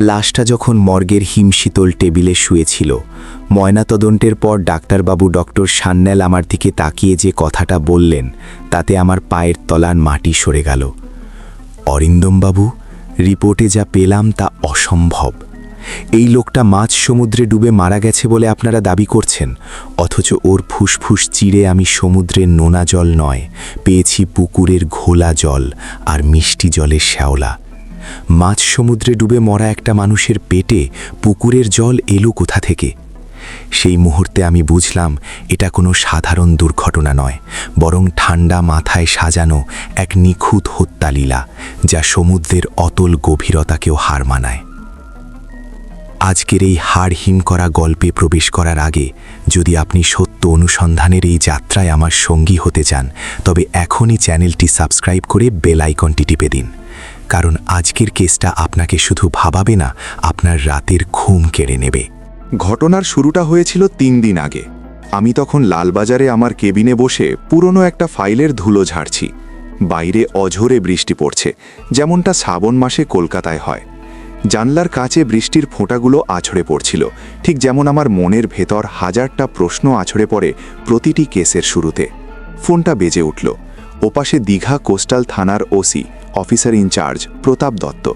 লাশটা যখন মর্গের হিমশীতল টেবিলে শুয়েছিল, ময়নাতদন্তের পর ডাক্তারবাবু ডক্টর সান্যাল আমার দিকে তাকিয়ে যে কথাটা বললেন, তাতে আমার পায়ের তলার মাটি সরে গেল। অরিন্দমবাবু, রিপোর্টে যা পেলাম তা অসম্ভব। এই লোকটা মাছ সমুদ্রে ডুবে মারা গেছে বলে আপনারা দাবি করছেন, অথচ ওর ফুসফুস চিরে আমি সমুদ্রের নোনা জল নয়, পেয়েছি পুকুরের ঘোলা জল আর মিষ্টি জলের শ্যাওলা। মাছ সমুদ্রে ডুবে মরা একটা মানুষের পেটে পুকুরের জল এলো কোথা থেকে? সেই মুহূর্তে আমি বুঝলাম, এটা কোনো সাধারণ দুর্ঘটনা নয়, বরং ঠান্ডা মাথায় সাজানো এক নিখুঁত হত্যালীলা, যা সমুদ্রের অতল গভীরতাকেও হার মানায়। আজকের এই হাড় হিম করা গল্পে প্রবেশ করার আগে, যদি আপনি সত্য অনুসন্ধানের এই যাত্রায় আমার সঙ্গী হতে চান, তবে এখনই চ্যানেলটি সাবস্ক্রাইব করে বেল আইকনটি টিপে দিন। কারণ আজকের কেসটা আপনাকে শুধু ভাবাবে না, আপনার রাতের ঘুম কেড়ে নেবে। ঘটনার শুরুটা হয়েছিল তিন দিন আগে। আমি তখন লালবাজারে আমার কেবিনে বসে পুরনো একটা ফাইলের ধুলো ঝাড়ছি। বাইরে অঝোরে বৃষ্টি পড়ছে, যেমনটা শ্রাবণ মাসে কলকাতায় হয়। জানলার কাছে বৃষ্টির ফোঁটাগুলো আছড়ে পড়ছিল, ঠিক যেমন আমার মনের ভেতর হাজারটা প্রশ্ন আছড়ে পড়ে প্রতিটি কেসের শুরুতে। ফোনটা বেজে উঠল। ওপাশে দীঘা কোস্টাল থানার OC, officer in charge, Pratap Dutta.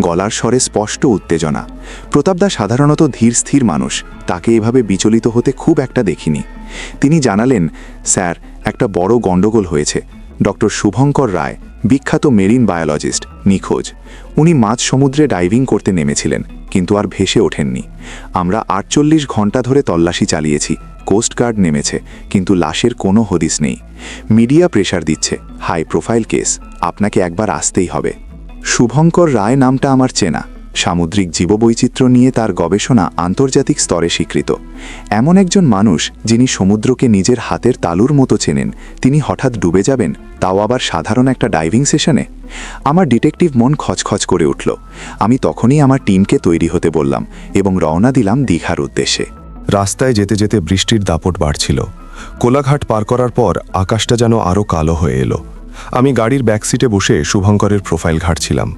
গলার স্বরে স্পষ্ট উত্তেজনা। প্রতাপদা সাধারণত ধীর স্থির মানুষ, তাকে এভাবে বিচলিত হতে খুব একটা দেখিনি। তিনি জানালেন, স্যার, একটা বড় গণ্ডগোল হয়েছে। ডক্টর শুভঙ্কর রায়, বিখ্যাত মেরিন বায়োলজিস্ট, নিখোঁজ। উনি মাঝ সমুদ্রে ডাইভিং করতে নেমেছিলেন, কিন্তু আর ভেসে ওঠেননি। আমরা আটচল্লিশ ঘণ্টা ধরে তল্লাশি চালিয়েছি কোস্টগার্ড নেমেছে, কিন্তু লাশের কোনো হদিস নেই। মিডিয়া প্রেশার দিচ্ছে হাই প্রোফাইল কেস আপনাকে একবার আসতেই হবে। শুভঙ্কর রায় নামটা আমার চেনা, সামুদ্রিক জীববৈচিত্র্য নিয়ে তার গবেষণা আন্তর্জাতিক স্তরে স্বীকৃত। এমন একজন মানুষ যিনি সমুদ্রকে নিজের হাতের তালুর মতো চেনেন, তিনি হঠাৎ ডুবে যাবেন, তাও আবার সাধারণ একটা ডাইভিং সেশনে আমার ডিটেকটিভ মন খচখচ করে উঠল। আমি তখনই আমার টিমকে তৈরি হতে বললাম এবং রওনা দিলাম দীঘার উদ্দেশ্যে। রাস্তায় যেতে যেতে বৃষ্টির দাপট বাড়ছিল। কোলাঘাট পার করার পর আকাশটা যেন আরও কালো হয়ে এলো। আমি গাড়ির ব্যাকসিটে বসে শুভঙ্করের প্রোফাইল ঘাটছিলাম।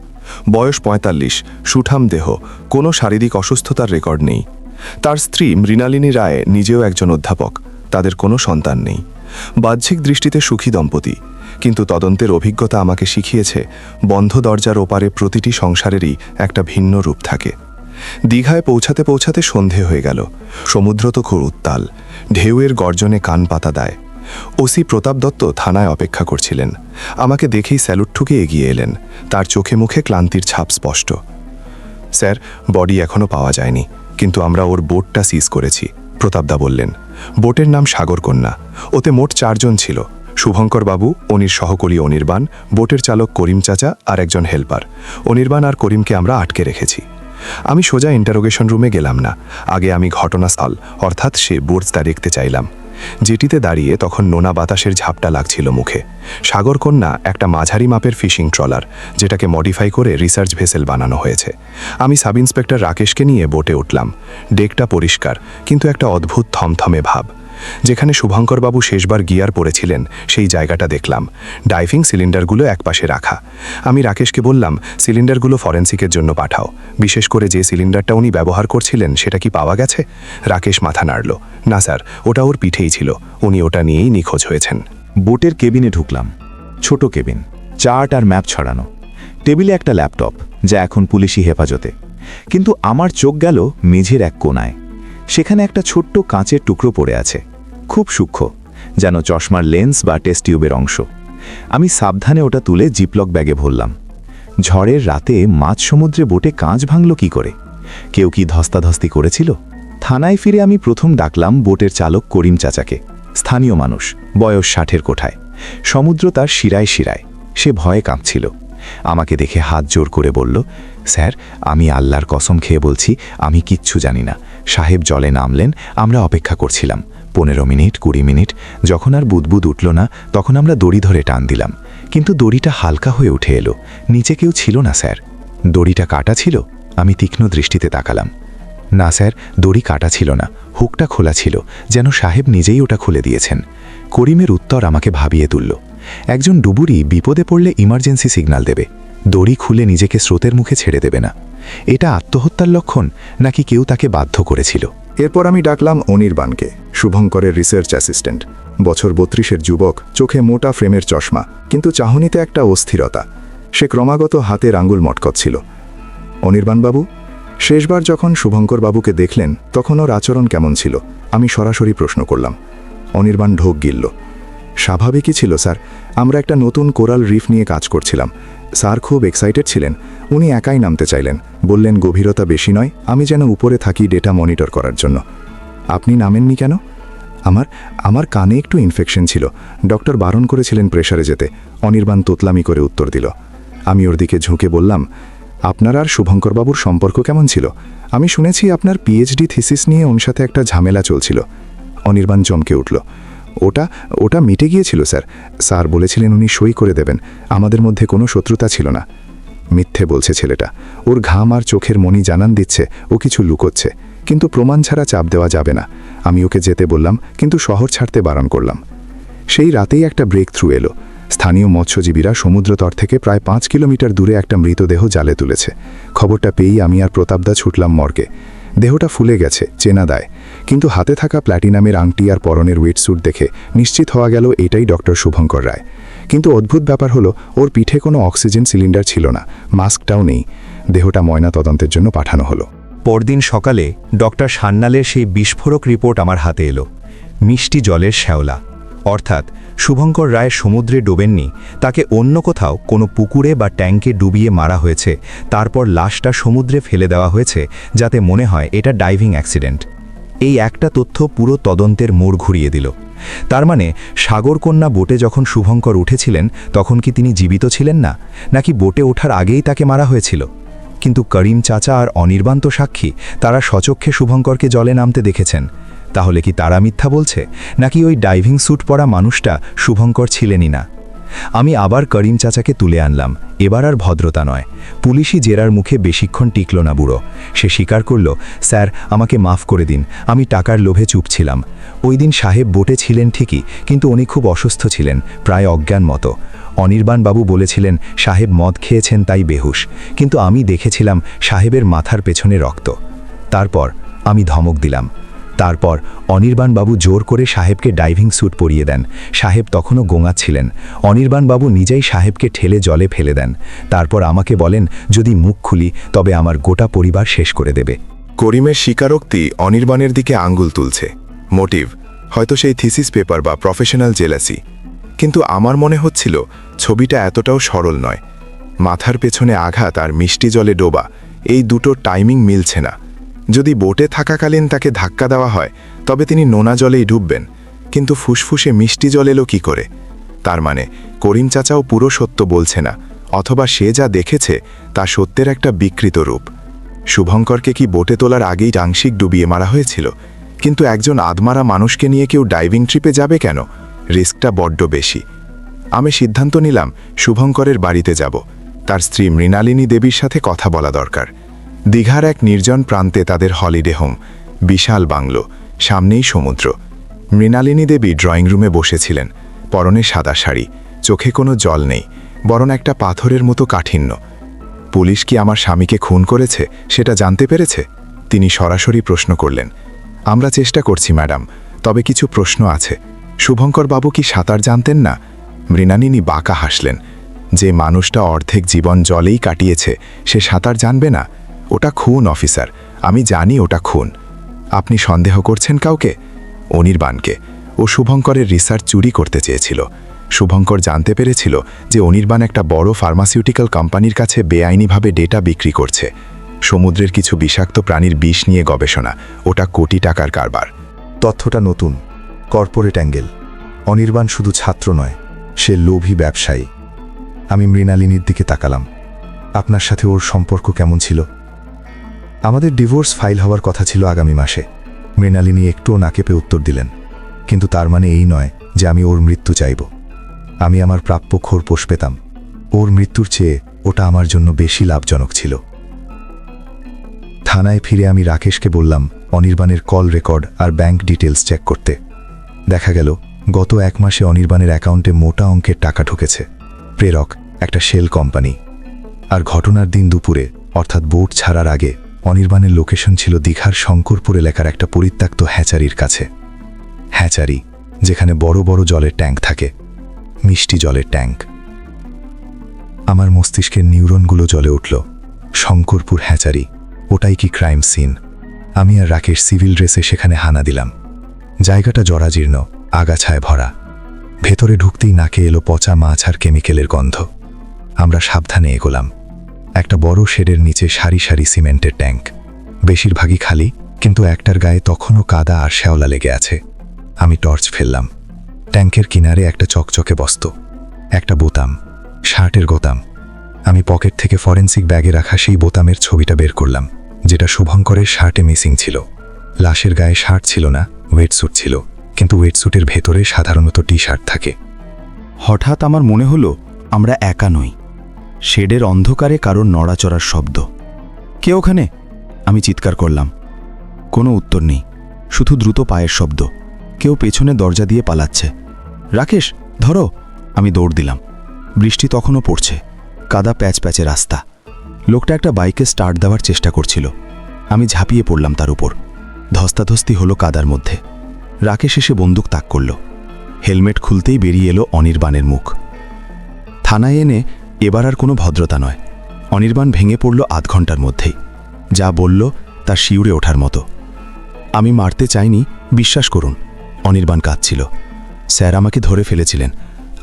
বয়স পঁয়তাল্লিশ, সুঠাম দেহ, কোনো শারীরিক অসুস্থতার রেকর্ড নেই। তার স্ত্রী মৃণালিনী রায় নিজেও একজন অধ্যাপক, তাদের কোনো সন্তান নেই। বাহ্যিক দৃষ্টিতে সুখী দম্পতি, কিন্তু তদন্তের অভিজ্ঞতা আমাকে শিখিয়েছে, বন্ধ দরজার ওপারে প্রতিটি সংসারেরই একটা ভিন্ন রূপ থাকে। দীঘায় পৌঁছাতে পৌঁছাতে সন্ধে হয়ে গেল। সমুদ্র তো খুব উত্তাল। ঢেউয়ের গর্জনে কান পাতা দেয়। ওসি প্রতাপ দত্ত থানায় অপেক্ষা করছিলেন। আমাকে দেখেই স্যালুট ঠুকে এগিয়ে এলেন। তার চোখে মুখে ক্লান্তির ছাপ স্পষ্ট। স্যার, বডি এখনও পাওয়া যায়নি, কিন্তু আমরা ওর বোটটা সিজ করেছি, প্রতাপদা বললেন। বোটের নাম সাগরকন্যা। ওতে মোট চারজন ছিল। শুভঙ্কর বাবু অনির সহকর্মী অনির্বাণ, বোটের চালক করিম চাচা আর একজন হেল্পার। অনির্বাণ আর করিমকে আমরা আটকে রেখেছি। আমি সোজা ইন্টারোগেশন রুমে গেলাম না। আগে আমি ঘটনাস্থল, অর্থাৎ সে বোর্ডসটা দেখতে চাইলাম। যেটিতে দাঁড়িয়ে তখন নোনা বাতাসের ঝাপটা লাগছিল মুখে। সাগরকন্যা একটা মাঝারি মাপের ফিশিং ট্রলার, যেটাকে মডিফাই করে রিসার্চ ভেসেল বানানো হয়েছে। আমি সাব ইন্সপেক্টর রাকেশকে নিয়ে বোটে উঠলাম। ডেকটা পরিষ্কার, কিন্তু একটা অদ্ভুত থমথমে ভাব। যেখানে শুভঙ্করবাবু শেষবার গিয়ার পড়েছিলেন, সেই জায়গাটা দেখলাম। ডাইভিং সিলিন্ডারগুলো একপাশে রাখা। আমি রাকেশকে বললাম, সিলিন্ডারগুলো ফরেন্সিকের জন্য পাঠাও। বিশেষ করে যে সিলিন্ডারটা উনি ব্যবহার করছিলেন, সেটা কি পাওয়া গেছে? রাকেশ মাথা নাড়ল। না স্যার, ওটা ওর পিঠেই ছিল। উনি ওটা নিয়েই নিখোঁজ হয়েছেন। বোটের কেবিনে ঢুকলাম। ছোট কেবিন, চার্ট আর ম্যাপ ছড়ানো। টেবিলে একটা ল্যাপটপ, যা এখন পুলিশি হেফাজতে। কিন্তু আমার চোখ গেল মেঝের এক কোনায়। সেখানে একটা ছোট্ট কাঁচের টুকরো পড়ে আছে, খুব সূক্ষ্ম, যেন চশমার লেন্স বা টেস্ট টিউবের অংশ। আমি সাবধানে ওটা তুলে জিপলক ব্যাগে ভরলাম। ঝড়ের রাতে মাঝ সমুদ্রে বোটে কাঁচ ভাঙল কি করে? কেউ কি ধস্তাধস্তি করেছিল? থানায় ফিরে আমি প্রথম ডাকলাম বোটের চালক করিম চাচাকে। স্থানীয় মানুষ, বয়স ষাটের কোঠায়। সমুদ্র তার শিরায় শিরায়। সে ভয়ে কাঁপছিল। আমাকে দেখে হাত জোর করে বলল, স্যার, আমি আল্লাহর কসম খেয়ে বলছি, আমি কিচ্ছু জানি না। সাহেব জলে নামলেন, আমরা অপেক্ষা করছিলাম। পনেরো মিনিট, কুড়ি মিনিট, যখন আর বুদবুদ উঠল না, তখন আমরা দড়ি ধরে টান দিলাম। কিন্তু দড়িটা হালকা হয়ে উঠে এলো। নিচে কেউ ছিল না, স্যার। দড়িটা কাটা ছিল? আমি তীক্ষ্ণ দৃষ্টিতে তাকালাম। না, স্যার, দড়ি কাটা ছিল না। হুকটা খোলা ছিল, যেন সাহেব নিজেই ওটা খুলে দিয়েছেন। করিমের উত্তর আমাকে ভাবিয়ে তুলল। একজন ডুবুরি বিপদে পড়লে ইমার্জেন্সি সিগন্যাল দেবে। দড়ি খুলে নিজেকে স্রোতের মুখে ছেড়ে দেবে না। এটা আত্মহত্যার লক্ষণ নাকি কেউ তাকে বাধ্য করেছিল? এরপর আমি ডাকলাম অনির্বাণকে, শুভঙ্করের রিসার্চ অ্যাসিস্ট্যান্ট বছর বত্রিশের যুবক, চোখে মোটা ফ্রেমের চশমা, কিন্তু চাহনিতে একটা অস্থিরতা। সে ক্রমাগত হাতের আঙ্গুল মটকচ্ছিল। অনির্বাণবাবু, শেষবার যখন শুভঙ্কর বাবুকে দেখলেন, তখন ওর আচরণ কেমন ছিল? আমি সরাসরি প্রশ্ন করলাম। অনির্বাণ ঢোক গিলল। স্বাভাবিকই ছিল, স্যার। আমরা একটা নতুন কোরাল রিফ নিয়ে কাজ করছিলাম। স্যার খুব এক্সাইটেড ছিলেন। উনি একাই নামতে চাইলেন। বললেন, গভীরতা বেশি নয়, আমি যেন উপরে থাকি ডেটা মনিটর করার জন্য। আপনি নামেননি কেন? আমার আমার কানে একটু ইনফেকশন ছিল। ডক্টর বারণ করেছিলেন প্রেসারে যেতে। অনির্বাণ তোতলামি করে উত্তর দিল, আমি ওর দিকে ঝুঁকে বললাম, আপনার আর শুভঙ্করবাবুর সম্পর্ক কেমন ছিল? আমি শুনেছি আপনার পিএইচডি থিসিস নিয়ে ওর সাথে একটা ঝামেলা চলছিল। অনির্বাণ চমকে উঠল ওটা ওটা মিটে গিয়েছিল, স্যার। স্যার বলেছিলেন উনি সই করে দেবেন। আমাদের মধ্যে কোনো শত্রুতা ছিল না। মিথ্যে বলছে ছেলেটা। ওর ঘাম আর চোখের মনি জানান দিচ্ছে, ও কিছু লুকোচ্ছে। কিন্তু প্রমাণ ছাড়া চাপ দেওয়া যাবে না। আমি ওকে যেতে বললাম, কিন্তু শহর ছাড়তে বারণ করলাম। সেই রাতেই একটা ব্রেক থ্রু এলো। স্থানীয় মৎস্যজীবীরা সমুদ্রতট থেকে প্রায় পাঁচ কিলোমিটার দূরে একটা মৃতদেহ জালে তুলেছে। খবরটা পেয়েই আমি আর প্রতাপদা ছুটলাম মর্গে। দেহটা ফুলে গেছে, চেনা দায়। কিন্তু হাতে থাকা প্ল্যাটিনামের আংটি আর পরনের ওয়েটস্যুট দেখে নিশ্চিত হওয়া গেল এটাই ডক্টর শুভঙ্কর রায়। কিন্তু অদ্ভুত ব্যাপার হলো, ওর পিঠে কোনো অক্সিজেন সিলিন্ডার ছিল না, মাস্কটাও নেই। দেহটা ময়না তদন্তের জন্য পাঠানো হলো। পরদিন সকালে ডক্টর সান্যালের সেই বিস্ফোরক রিপোর্ট আমার হাতে এলো। মিষ্টি জলের শ্যাওলা। অর্থাৎ শুভঙ্কর রায় সমুদ্রে ডোবেননি, তাকে অন্য কোথাও কোনো পুকুরে বা ট্যাঙ্কে ডুবিয়ে মারা হয়েছে, তারপর লাশটা সমুদ্রে ফেলে দেওয়া হয়েছে, যাতে মনে হয় এটা ডাইভিং অ্যাক্সিডেন্ট। এই একটা তথ্য পুরো তদন্তের মোড় ঘুরিয়ে দিল। তার মানে সাগরকন্যা বোটে যখন শুভঙ্কর উঠেছিলেন, তখন কি তিনি জীবিত ছিলেন না? নাকি বোটে ওঠার আগেই তাকে মারা হয়েছিল? কিন্তু করিম চাচা আর অনির্বাণ তো সাক্ষী, তারা সচক্ষে শুভঙ্করকে জলে নামতে দেখেছেন। তাহলে কি তারা মিথ্যা বলছে? নাকি ওই ডাইভিং স্যুট পরা মানুষটা শুভঙ্কর ছিলেনই না? আমি আবার করিম চাচাকে তুলে আনলাম। এবার আর ভদ্রতা নয়। পুলিশি জেরার মুখে বেশিক্ষণ টিকল না বুড়ো। সে স্বীকার করল, স্যার, আমাকে মাফ করে দিন। আমি টাকার লোভে চুপ ছিলাম। ওই দিন সাহেব বোটে ছিলেন ঠিকই, কিন্তু উনি খুব অসুস্থ ছিলেন, প্রায় অজ্ঞান মতো। অনির্বাণবাবু বলেছিলেন, সাহেব মদ খেয়েছেন তাই বেহুশ। কিন্তু আমি দেখেছিলাম, সাহেবের মাথার পেছনে রক্ত। তারপর আমি ধমক দিলাম। তারপর অনির্বাণবাবু জোর করে সাহেবকে ডাইভিং স্যুট পরিয়ে দেন। সাহেব তখনও গোঙা গোঙাচ্ছিলেন অনির্বাণবাবু নিজেই সাহেবকে ঠেলে জলে ফেলে দেন। তারপর আমাকে বলেন, যদি মুখ খুলি, তবে আমার গোটা পরিবার শেষ করে দেবে। করিমের স্বীকারোক্তি অনির্বাণের দিকে আঙ্গুল তুলছে। মোটিভ, হয়তো সেই থিসিস পেপার বা প্রফেশনাল জেলাসি। কিন্তু আমার মনে হচ্ছিল, ছবিটা এতটাও সরল নয়। মাথার পেছনে আঘাত আর মিষ্টি জলে ডোবা, এই দুটো টাইমিং মিলছে না। যদি বোটে থাকাকালীন তাকে ধাক্কা দেওয়া হয়, তবে তিনি নোনা জলেই ডুববেন। কিন্তু ফুসফুসে মিষ্টি জল এলো কী করে? তার মানে করিম চাচাও পুরো সত্য বলছে না, অথবা সে যা দেখেছে তা সত্যের একটা বিকৃত রূপ। শুভঙ্করকে কি বোটে তোলার আগেই আংশিক ডুবিয়ে মারা হয়েছিল? কিন্তু একজন আদমারা মানুষকে নিয়ে কেউ ডাইভিং ট্রিপে যাবে কেন? রিস্কটা বড্ড বেশি। আমি সিদ্ধান্ত নিলাম, শুভঙ্করের বাড়িতে যাব। তার স্ত্রী মৃণালিনী দেবীর সাথে কথা বলা দরকার। দীঘার এক নির্জন প্রান্তে তাদের হলিডে হোম, বিশাল বাংলো, সামনেই সমুদ্র। মৃণালিনী দেবী ড্রয়িং রুমে বসেছিলেন, পরনে সাদা শাড়ি, চোখে কোনো জল নেই, বরং একটা পাথরের মতো কাঠিন্য। পুলিশ কি আমার স্বামীকে খুন করেছে, সেটা জানতে পেরেছে? তিনি সরাসরি প্রশ্ন করলেন, আমরা চেষ্টা করছি, ম্যাডাম, তবে কিছু প্রশ্ন আছে। শুভঙ্কর বাবু কি সাঁতার জানতেন না? মৃণালিনী বাঁকা হাসলেন, যে মানুষটা অর্ধেক জীবন জলেই কাটিয়েছে, সে সাঁতার জানবে না? ওটা খুন, অফিসার। আমি জানি ওটা খুন। আপনি সন্দেহ করছেন কাউকে? অনির্বাণকে। ও শুভঙ্করের রিসার্চ চুরি করতে চেয়েছিল। শুভঙ্কর জানতে পেরেছিল যে অনির্বাণ একটা বড় ফার্মাসিউটিক্যাল কোম্পানির কাছে বেআইনিভাবে ডেটা বিক্রি করছে। সমুদ্রের কিছু বিষাক্ত প্রাণীর বিষ নিয়ে গবেষণা। ওটা কোটি টাকার কারবার। তথ্যটা নতুন। Corporate angle. অনির্বাণ শুধু ছাত্র নয়, সে লোভী ব্যবসায়ী। আমি মৃণালিনীর দিকে তাকালাম। আপনার সাথে ওর সম্পর্ক কেমন ছিল? আমাদের ডিভোর্স ফাইল হওয়ার কথা ছিল আগামী মাসে। মৃণালিনী একটুও নাকেপে উত্তর দিলেন, কিন্তু তার মানে এই নয় যে আমি ওর মৃত্যু চাইব। আমি আমার প্রাপ্য খোরপোষ পেতাম। ওর মৃত্যুর চেয়ে ওটা আমার জন্য বেশি লাভজনক ছিল। থানায় ফিরে আমি রাকেশকে বললাম, অনির্বাণের কল রেকর্ড আর ব্যাংক ডিটেলস চেক করতে। দেখা গেল, গত এক মাসে অনির্বাণের অ্যাকাউন্টে মোটা অঙ্কের টাকা ঢুকেছে। প্রেরক, একটা শেল কোম্পানি। আর ঘটনার দিন দুপুরে, অর্থাৎ বোট ছাড়ার আগে অনির্বাণের লোকেশন ছিল দীঘার শঙ্করপুর এলাকার একটা পরিত্যক্ত হ্যাচারির কাছে। হ্যাচারি, যেখানে বড় বড় জলের ট্যাঙ্ক থাকে। মিষ্টি জলের ট্যাঙ্ক। আমার মস্তিষ্কের নিউরনগুলো জ্বলে উঠল। শঙ্করপুর হ্যাচারি, ওটাই কি ক্রাইম সিন? আমি আর রাকেশ সিভিল ড্রেসে সেখানে হানা দিলাম। জায়গাটা জরাজীর্ণ, আগাছায় ভরা। ভেতরে ঢুকতেই নাকে এলো পচা মাছ আর কেমিক্যালের গন্ধ। আমরা সাবধানে এগোলাম। একটা বড় শেডের নিচে সারি সারি সিমেন্টের ট্যাঙ্ক। বেশিরভাগই খালি, কিন্তু একটার গায়ে তখনও কাদা আর শ্যাওলা লেগে আছে। আমি টর্চ ফেললাম। ট্যাঙ্কের কিনারে একটা চকচকে বস্ত, একটা বোতাম, শার্টের গোতাম। আমি পকেট থেকে ফরেন্সিক ব্যাগে রাখা সেই বোতামের ছবিটা বের করলাম, যেটা শুভঙ্করের শার্টে মিসিং ছিল। লাশের গায়ে শার্ট ছিল না, ওয়েটস্যুট ছিল, কিন্তু ওয়েটস্যুটের ভেতরে সাধারণত টি শার্ট থাকে। হঠাৎ আমার মনে হলো, আমরা একা নই। শেডের অন্ধকারে কারোর নড়াচড়ার শব্দ। কে ওখানে? আমি চিৎকার করলাম। কোনো উত্তর নেই, শুধু দ্রুত পায়ের শব্দ। কেউ পেছনে দরজা দিয়ে পালাচ্ছে। রাকেশ, ধরো। আমি দৌড় দিলাম। বৃষ্টি তখনও পড়ছে। কাদা প্যাচ প্যাচে রাস্তা। লোকটা একটা বাইকে স্টার্ট দেওয়ার চেষ্টা করছিল। আমি ঝাঁপিয়ে পড়লাম তার উপর। ধস্তাধস্তি হলো কাদার মধ্যে। রাকেশ এসে বন্দুক তাক করল। হেলমেট খুলতেই বেরিয়ে এলো অনির্বাণের মুখ। থানায় এনে এবার আর কোনো ভদ্রতা নয়। অনির্বাণ ভেঙে পড়ল আধ ঘণ্টার মধ্যেই। যা বলল তা শিউরে ওঠার মতো। আমি মারতে চাইনি, বিশ্বাস করুন, অনির্বাণ কাঁদছিল। স্যার আমাকে ধরে ফেলেছিলেন।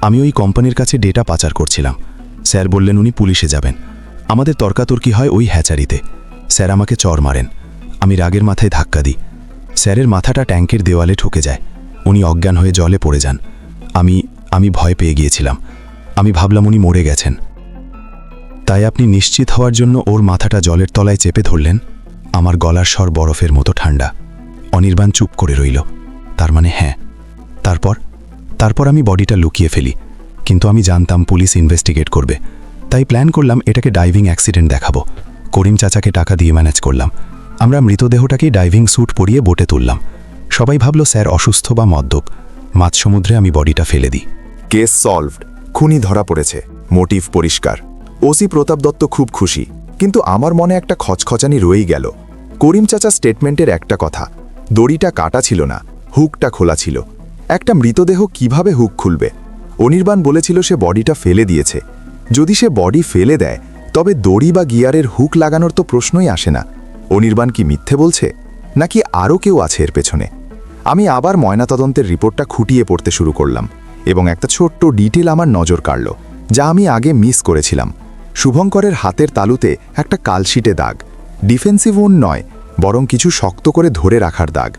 আমি ওই কোম্পানির কাছে ডেটা পাচার করছিলাম। স্যার বললেন উনি পুলিশে যাবেন। আমাদের তর্কাতর্কি হয় ওই হ্যাচারিতে। স্যার আমাকে চর মারেন। আমি রাগের মাথায় ধাক্কা দিই। স্যারের মাথাটা ট্যাঙ্কের দেওয়ালে ঠুকে যায়। উনি অজ্ঞান হয়ে জলে পড়ে যান। আমি আমি ভয় পেয়ে গিয়েছিলাম। আমি ভাবলাম উনি মরে গেছেন। তাই আপনি নিশ্চিত হওয়ার জন্য ওর মাথাটা জলের তলায় চেপে ধরলেন। আমার গলার স্বর বরফের মতো ঠান্ডা। অনির্বাণ চুপ করে রইল। তার মানে হ্যাঁ। তারপর? তারপর আমি বডিটা লুকিয়ে ফেলি। কিন্তু আমি জানতাম পুলিশ ইনভেস্টিগেট করবে। তাই প্ল্যান করলাম এটাকে ডাইভিং অ্যাক্সিডেন্ট দেখাবো। করিম চাচাকে টাকা দিয়ে ম্যানেজ করলাম। আমরা মৃতদেহটাকে ডাইভিং স্যুট পরিয়ে বোটে তুললাম। সবাই ভাবল স্যার অসুস্থ বা মদ্যপ। মাঝ সমুদ্রে আমি বডিটা ফেলে দিই। Case solved. খুনি ধরা পড়েছে। মোটিভ পরিষ্কার। ওসি প্রতাপ দত্ত খুব খুশি, কিন্তু আমার মনে একটা খচখচানি রয়েই গেল। করিম চাচা স্টেটমেন্টের একটা কথা, দড়িটা কাটা ছিল না, হুকটা খোলা ছিল। একটা মৃতদেহ কীভাবে হুক খুলবে? অনির্বাণ বলেছিল সে বডিটা ফেলে দিয়েছে। যদি সে বডি ফেলে দেয়, তবে দড়ি বা গিয়ারের হুক লাগানোর তো প্রশ্নই আসে না। অনির্বাণ কি মিথ্যে বলছে? নাকি আরও কেউ আছে এর পেছনে? আমি আবার ময়নাতদন্তের রিপোর্টটা খুঁটিয়ে পড়তে শুরু করলাম। এবং একটা ছোট্ট ডিটেল আমার নজর কাড়ল, যা আমি আগে মিস করেছিলাম। শুভঙ্করের হাতের তালুতে একটা কালশিটে দাগ। ডিফেন্সিভ উন নয়, বরং কিছু শক্ত করে ধরে রাখার দাগ।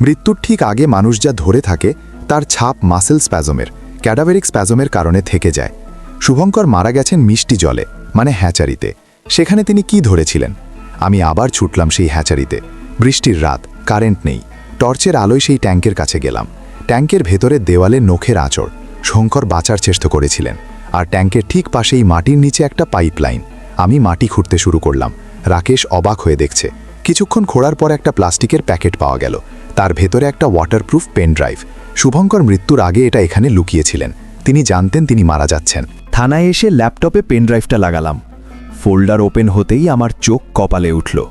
মৃত্যুর ঠিক আগে মানুষ যা ধরে থাকে, তার ছাপ মাসেল স্প্যাজমের ক্যাডাভেরিক স্প্যাজমের কারণে থেকে যায়। শুভঙ্কর মারা গেছেন মিষ্টি জলে মানে হ্যাচারিতে। সেখানে তিনি কি ধরেছিলেন? আমি আবার ছুটলাম সেই হ্যাচারিতে। বৃষ্টির রাত, কারেন্ট নেই। টর্চের আলোয় সেই ট্যাঙ্কের কাছে গেলাম। ট্যাঙ্কের ভেতরে দেওয়ালে নখের আঁচড়। শঙ্কর বাঁচার চেষ্টা করেছিলেন। আর ট্যাঙ্কের ঠিক পাশেই মাটির নিচে একটা পাইপলাইন। আমি মাটি খুঁড়তে শুরু করলাম। রাকেশ অবাক হয়ে দেখছে। কিছুক্ষণ খোঁড়ার পর একটা প্লাস্টিকের প্যাকেট পাওয়া গেল। তার ভেতরে একটা ওয়াটারপ্রুফ পেন ড্রাইভ শুভঙ্কর মৃত্যুর আগে এটা এখানে লুকিয়েছিলেন। তিনি জানতেন তিনি মারা যাচ্ছেন। থানায় এসে ল্যাপটপে পেনড্রাইভটা লাগালাম। ফোল্ডার ওপেন হতেই আমার চোখ কপালে উঠল।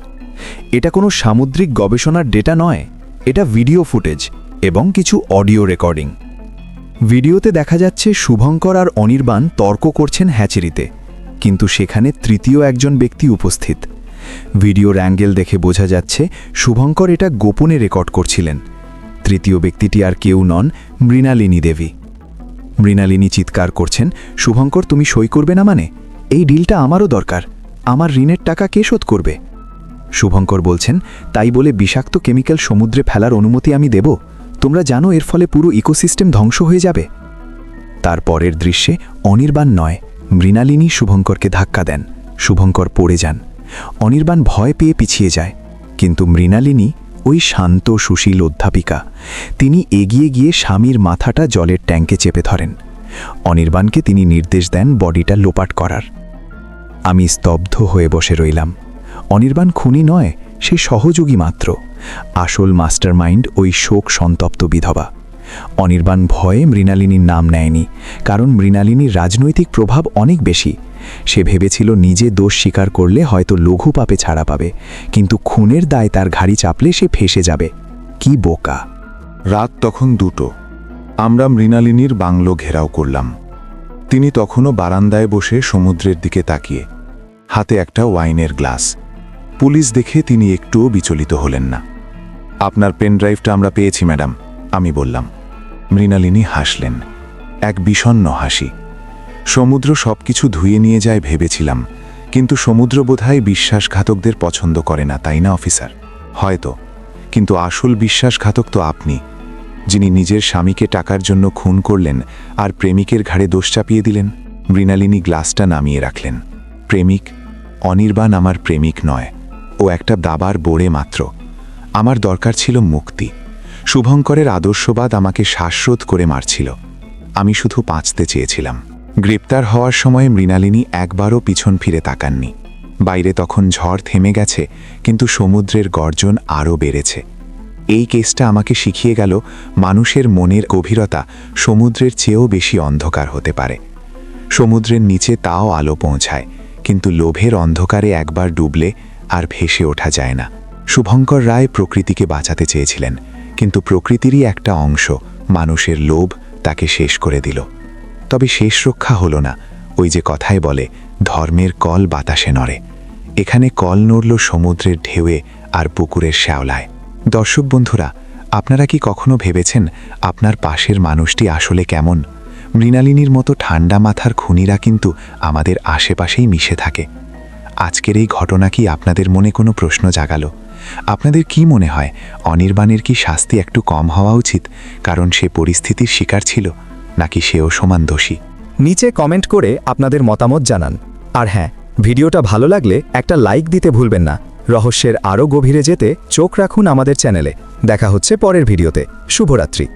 এটা কোনো সামুদ্রিক গবেষণার ডেটা নয়। এটা ভিডিও ফুটেজ এবং কিছু অডিও রেকর্ডিং। ভিডিওতে দেখা যাচ্ছে শুভঙ্কর আর অনির্বাণ তর্ক করছেন হ্যাচেরিতে, কিন্তু সেখানে তৃতীয় একজন ব্যক্তি উপস্থিত। ভিডিওর অ্যাঙ্গেল দেখে বোঝা যাচ্ছে শুভঙ্কর এটা গোপনে রেকর্ড করছিলেন। তৃতীয় ব্যক্তিটি আর কেউ নন, মৃণালিনী দেবী। মৃণালিনী চিৎকার করছেন, শুভঙ্কর, তুমি সই করবে না মানে? এই ডিলটা আমারও দরকার। আমার ঋণের টাকা কে শোধ করবে? শুভঙ্কর বলছেন, তাই বলে বিষাক্ত কেমিক্যাল সমুদ্রে ফেলার অনুমতি আমি দেব? তোমরা জানো এর ফলে পুরো ইকোসিস্টেম ধ্বংস হয়ে যাবে? তার পরের দৃশ্যে অনির্বাণ নয়, মৃণালিনী শুভঙ্করকে ধাক্কা দেন। শুভঙ্কর পড়ে যান। অনির্বাণ ভয় পেয়ে পিছিয়ে যায়। কিন্তু মৃণালিনী ওই শান্ত, সুশীল অধ্যাপিকা, তিনি এগিয়ে গিয়ে স্বামীর মাথাটা জলের ট্যাঙ্কে চেপে ধরেন। অনির্বাণকে তিনি নির্দেশ দেন বডিটা লোপাট করার। আমি স্তব্ধ হয়ে বসে রইলাম। অনির্বাণ খুনি নয় সে সহযোগী মাত্র। আসল মাস্টারমাইন্ড ওই শোক সন্তপ্ত বিধবা। অনির্বাণ ভয়ে মৃণালিনীর নাম নেয়নি, কারণ মৃণালিনীর রাজনৈতিক প্রভাব অনেক বেশি। সে ভেবেছিল নিজে দোষ স্বীকার করলে হয়তো লঘু পাপে ছাড়া পাবে, কিন্তু খুনের দায় তার ঘাড়ি চাপলে সে ফেসে যাবে। কি বোকা। রাত তখন দুটো। আমরা মৃণালিনীর বাংলো ঘেরাও করলাম। তিনি তখনও বারান্দায় বসে সমুদ্রের দিকে তাকিয়ে। হাতে একটা ওয়াইনের গ্লাস। পুলিশ দেখে তিনি একটুও বিচলিত হলেন না। আপনার পেন ড্রাইভটা আমরা পেয়েছি, ম্যাডাম, আমি বললাম। মৃণালিনী হাসলেন। এক বিষণ্ণ হাসি। সমুদ্র সবকিছু ধুয়ে নিয়ে যায় ভেবেছিলাম, কিন্তু সমুদ্র বোধহয় বিশ্বাসঘাতকদের পছন্দ করে না, তাই না, অফিসার? হয়তো। কিন্তু আসল বিশ্বাসঘাতক তো আপনি। যিনি নিজের স্বামীকে টাকার জন্য খুন করলেন আর প্রেমিকের ঘাড়ে দোষ চাপিয়ে দিলেন। মৃণালিনী গ্লাসটা নামিয়ে রাখলেন। প্রেমিক? অনির্বাণ আমার প্রেমিক নয়। ও একটা দাবার বোড়ে মাত্র। আমার দরকার ছিল মুক্তি। শুভঙ্করের আদর্শবাদ আমাকে শ্বাসরোধ করে মারছিল। আমি শুধু বাঁচতে চেয়েছিলাম। গ্রেপ্তার হওয়ার সময় মৃণালিনী একবারও পিছন ফিরে তাকাননি। বাইরে তখন ঝড় থেমে গেছে, কিন্তু সমুদ্রের গর্জন আরও বেড়েছে। এই কেসটা আমাকে শিখিয়ে গেল মানুষের মনের গভীরতা সমুদ্রের চেয়েও বেশি অন্ধকার হতে পারে। সমুদ্রের নিচে তাও আলো পৌঁছায়, কিন্তু লোভের অন্ধকারে একবার ডুবলে আর ভেসে ওঠা যায় না। শুভঙ্কর রায় প্রকৃতিকে বাঁচাতে চেয়েছিলেন, কিন্তু প্রকৃতিরই একটা অংশ, মানুষের লোভ, তাকে শেষ করে দিল। তবে শেষ রক্ষা হলো না, ওই যে কথায় বলে, ধর্মের কল বাতাসে নড়ে। এখানে কল নড়ল সমুদ্রের ঢেউয়ে আর পুকুরের শ্যাওলায়। দর্শক বন্ধুরা, আপনারা কি কখনো ভেবেছেন আপনার পাশের মানুষটি আসলে কেমন? মৃণালিনীর মতো ঠান্ডা মাথার খুনিরা কিন্তু আমাদের আশেপাশেই মিশে থাকে। আজকের এই ঘটনা কি আপনাদের মনে কোনো প্রশ্ন জাগালো? আপনাদের কি মনে হয়, অনির্বাণের কি শাস্তি একটু কম হওয়া উচিত, কারণ সে পরিস্থিতির শিকার ছিল, নাকি সেও সমান দোষী? নিচে কমেন্ট করে আপনাদের মতামত জানান। আর হ্যাঁ ভিডিওটা ভালো লাগলে একটা লাইক দিতে ভুলবেন না। রহস্যের আরও গভীরে যেতে চোখ রাখুন আমাদের চ্যানেলে। দেখা হচ্ছে পরের ভিডিওতে। শুভরাত্রি।